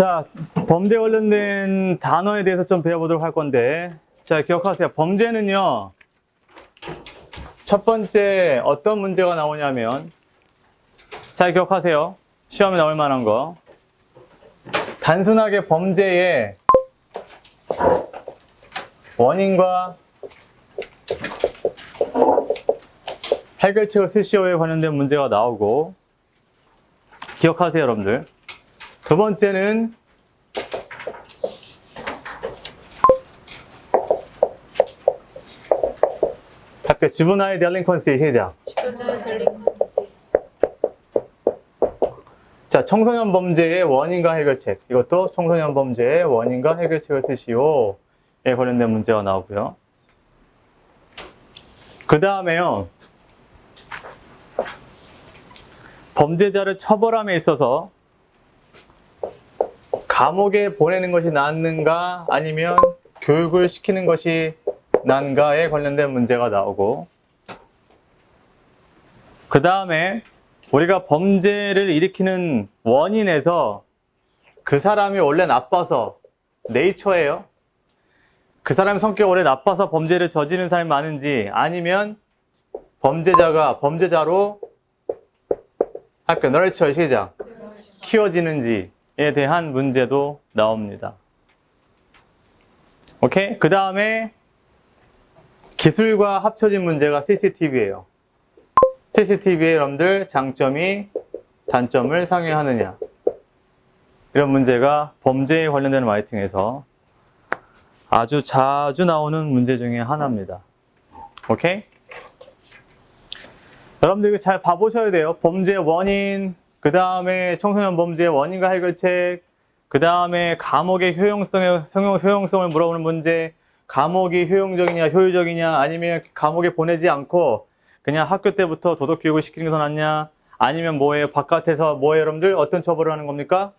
자, 범죄 관련된 단어에 대해서 좀 배워보도록 할 건데, 자, 기억하세요. 범죄는요, 첫 번째 어떤 문제가 나오냐면, 잘 기억하세요. 시험에 나올 만한 거. 단순하게 범죄의 원인과 해결책을 쓰시오에 관련된 문제가 나오고, 기억하세요, 여러분들. 두 번째는 학교 주브나이 델링컨시 시작. 자, 청소년 범죄의 원인과 해결책. 이것도 청소년 범죄의 원인과 해결책을 쓰시오 에 관련된 문제가 나오고요. 그 다음에요. 범죄자를 처벌함에 있어서 감옥에 보내는 것이 낫는가 아니면 교육을 시키는 것이 난가에 관련된 문제가 나오고 그 다음에 우리가 범죄를 일으키는 원인에서 그 사람이 원래 나빠서 네이처예요. 그 사람의 성격이 원래 나빠서 범죄를 저지르는 사람이 많은지 아니면 범죄자가 범죄자로 학교 너리처 시작 키워지는지에 대한 문제도 나옵니다. 오케이? 그 다음에 기술과 합쳐진 문제가 CCTV예요. CCTV의 여러분들 장점이 단점을 상회하느냐 이런 문제가 범죄에 관련된 라이팅에서 아주 자주 나오는 문제 중에 하나입니다. 오케이? 여러분들 이거 잘 봐보셔야 돼요. 범죄 원인, 그 다음에 청소년 범죄 원인과 해결책, 그 다음에 감옥의 효용성에, 효용- 효용성을 물어보는 문제, 감옥이 효용적이냐, 효율적이냐, 아니면 감옥에 보내지 않고 그냥 학교 때부터 도덕 교육을 시키는 게 더 낫냐, 아니면 뭐예요? 바깥에서 뭐예요, 여러분들? 어떤 처벌을 하는 겁니까?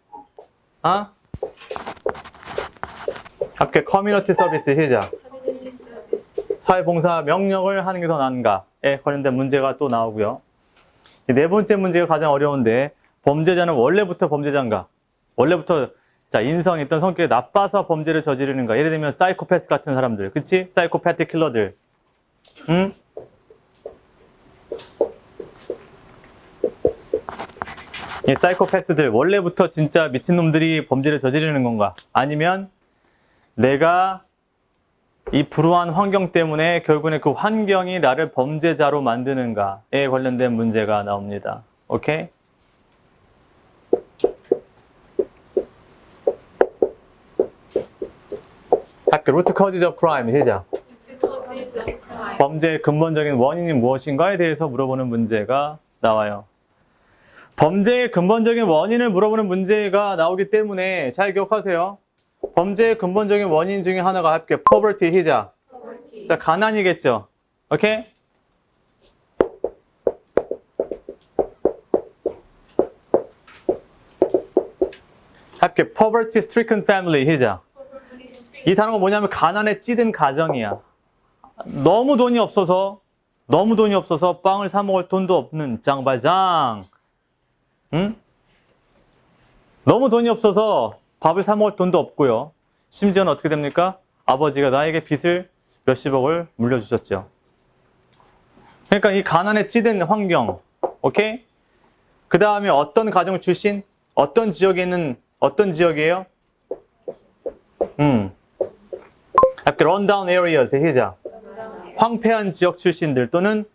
아? 학교 커뮤니티 서비스 시작. 커뮤니티 서비스 사회봉사 명령을 하는 게 더 나은가에 관련된 문제가 또 나오고요. 이네 번째 문제가 가장 어려운데 범죄자는 원래부터 범죄자인가? 원래부터 자 인성이 있던 성격이 나빠서 범죄를 저지르는가? 예를 들면 사이코패스 같은 사람들, 그치? 사이코패티 킬러들, 응? 이 사이코패스들 원래부터 진짜 미친놈들이 범죄를 저지르는 건가? 아니면 내가 이 불우한 환경 때문에 결국에 그 환경이 나를 범죄자로 만드는가에 관련된 문제가 나옵니다. 오케이? 학교 루트 커지즈 오브 크라임 시작. 유튜커지스 오브 크라임 범죄의 근본적인 원인이 무엇인가에 대해서 물어보는 문제가 나와요. 범죄의 근본적인 원인을 물어보는 문제가 나오기 때문에 잘 기억하세요. 범죄의 근본적인 원인 중에 하나가 함께 poverty. 포버티 자, 가난이겠죠. 오케이? 함께 poverty stricken family. 포버티 이 단어가 뭐냐면 가난에 찌든 가정이야. 너무 돈이 없어서 너무 돈이 없어서 빵을 사 먹을 돈도 없는 장바장. 응? 너무 돈이 없어서 밥을 사 먹을 돈도 없고요. 심지어는 어떻게 됩니까? 아버지가 나에게 빚을 몇십억을 물려주셨죠. 그러니까 이 가난에 찌든 환경, 오케이? 그 다음에 어떤 가정 출신, 어떤 지역에 있는 어떤 지역이에요? 음, 약간 rundown 시작. 황폐한 지역 출신들 또는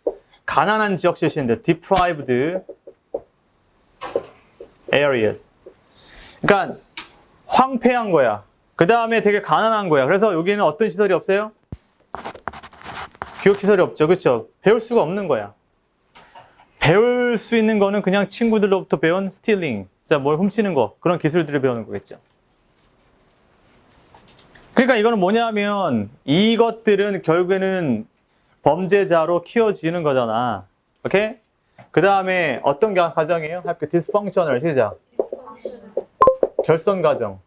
가난한 지역 출신들, deprived areas. 그러니까 황폐한 거야. 그 다음에 되게 가난한 거야. 그래서 여기는 어떤 시설이 없어요? 교육 시설이 없죠. 그렇죠? 배울 수가 없는 거야. 배울 수 있는 거는 그냥 친구들로부터 배운 스틸링, 자, 뭘 훔치는 거, 그런 기술들을 배우는 거겠죠. 그러니까 이거는 뭐냐면 이것들은 결국에는 범죄자로 키워지는 거잖아. 오케이? 그 다음에 어떤 가- 가정이에요? 학교 디스펑셔널 시작. 결선 가정.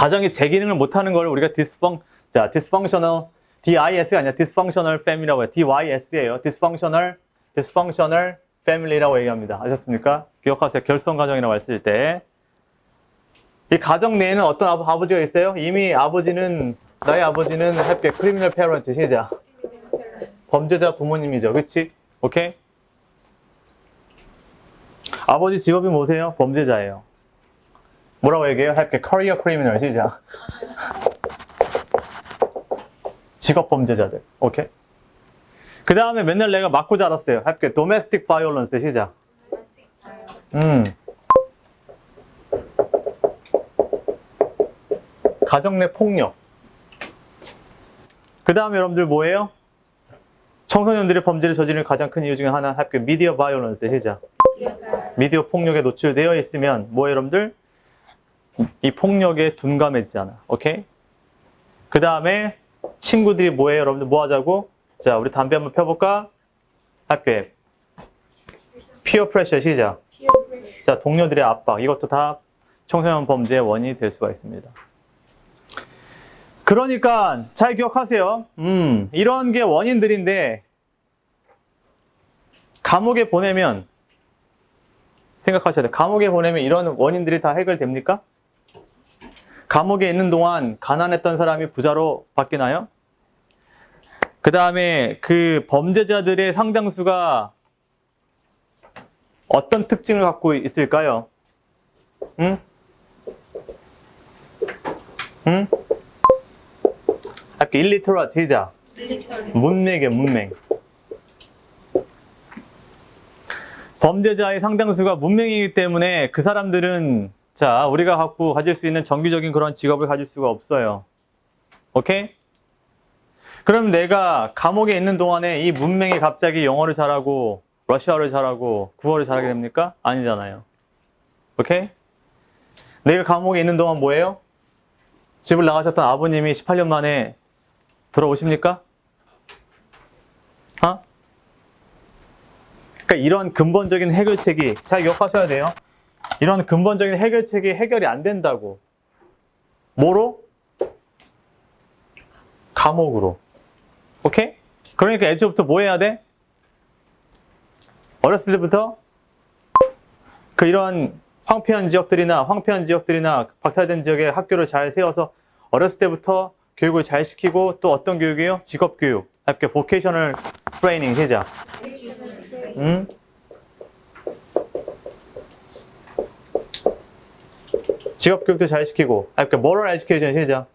가정이 제 기능을 못하는 걸 우리가 디스펑, 자, dysfunctional, DIS가 아니라 dysfunctional family라고 해요. DYS예요. dysfunctional, dysfunctional family라고 얘기합니다. 아셨습니까? 기억하세요. 결손 가정이라고 했을 때. 이 가정 내에는 어떤 아버, 아버 지가 있어요? 이미 아버지는, 나의 아버지는 할게 크리미널 페어런트, 시작. 범죄자 부모님이죠. 그치? 오케이? 아버지 직업이 뭐세요? 범죄자예요. 뭐라고 얘기해요? 할게 커리어 크리미널, 시작. 직업 범죄자들. 오케이? 그 다음에 맨날 내가 맞고 자랐어요. 할게 도메스틱 바이올런스, 시작. 음. 가정 내 폭력. 그 다음에 여러분들 뭐예요? 청소년들의 범죄를 저지르는 가장 큰 이유 중에 하나 할게 미디어 바이올런스 시작. 미디어 폭력에 노출되어 있으면 뭐예요, 여러분들? 이 폭력에 둔감해지잖아. 오케이? 그 다음에 친구들이 뭐예요, 여러분들? 뭐 하자고? 자, 우리 담배 한번 펴볼까? 할게. 피어 프레셔 시작. 자, 동료들의 압박. 이것도 다 청소년 범죄의 원인이 될 수가 있습니다. 그러니까 잘 기억하세요. 음, 이런 게 원인들인데 감옥에 보내면 생각하셔야 돼요. 감옥에 보내면 이런 원인들이 다 해결됩니까? 감옥에 있는 동안 가난했던 사람이 부자로 바뀌나요? 그 다음에 그 범죄자들의 상당수가 어떤 특징을 갖고 있을까요? 응? 응? 아까 일리터라 대자 문맹이에요 문맹 범죄자의 상당수가 문맹이기 때문에 그 사람들은 자 우리가 갖고 가질 수 있는 정기적인 그런 직업을 가질 수가 없어요 오케이? 그럼 내가 감옥에 있는 동안에 이 문맹이 갑자기 영어를 잘하고 러시아어를 잘하고 구어를 잘하게 됩니까? 아니잖아요 오케이? 내가 감옥에 있는 동안 뭐예요? 집을 나가셨던 아버님이 18년 만에 돌아오십니까? 어? 그러니까 이런 근본적인 해결책이 잘 기억하셔야 돼요. 이런 근본적인 해결책이 해결이 안 된다고. 뭐로? 감옥으로. 오케이? 그러니까 애초부터 뭐 해야 돼? 어렸을 때부터 그 이런 황폐한 지역들이나 황폐한 지역들이나 박탈된 지역에 학교를 잘 세워서 어렸을 때부터 교육을 잘 시키고 또 어떤 교육이에요? 직업 교육. 이렇게 vocational training 시작. 음? 직업 교육도 잘 시키고, 아, 이렇게 moral education 시작.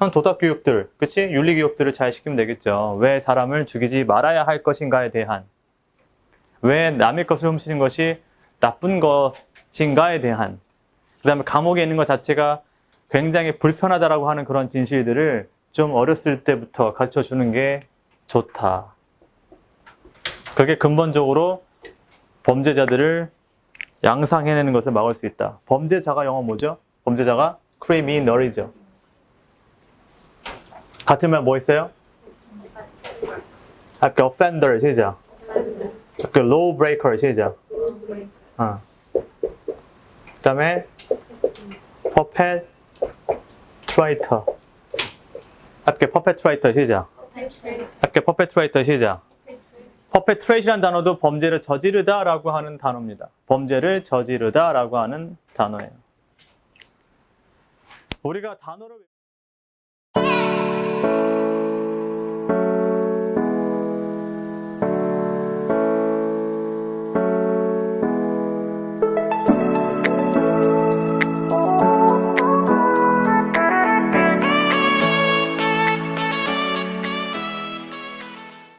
한 도덕 교육들, 그치? 윤리 교육들을 잘 시키면 되겠죠. 왜 사람을 죽이지 말아야 할 것인가에 대한, 왜 남의 것을 훔치는 것이 나쁜 것인가에 대한, 그 다음에 감옥에 있는 것 자체가 굉장히 불편하다라고 하는 그런 진실들을 좀 어렸을 때부터 가르쳐 주는 게 좋다. 그게 근본적으로 범죄자들을 양상해내는 것을 막을 수 있다. 범죄자가 영어 뭐죠? 범죄자가 criminal이죠. 같은 말 뭐 있어요? 아까 offender 시작. 아까 law breaker 시작. 어. 그다음에 perpetrator. 아까 perpetrator 시작. 아까 perpetrator 시작. Perpetrate이라는 단어도 범죄를 저지르다라고 하는 단어입니다. 범죄를 저지르다라고 하는 단어예요. 우리가 단어를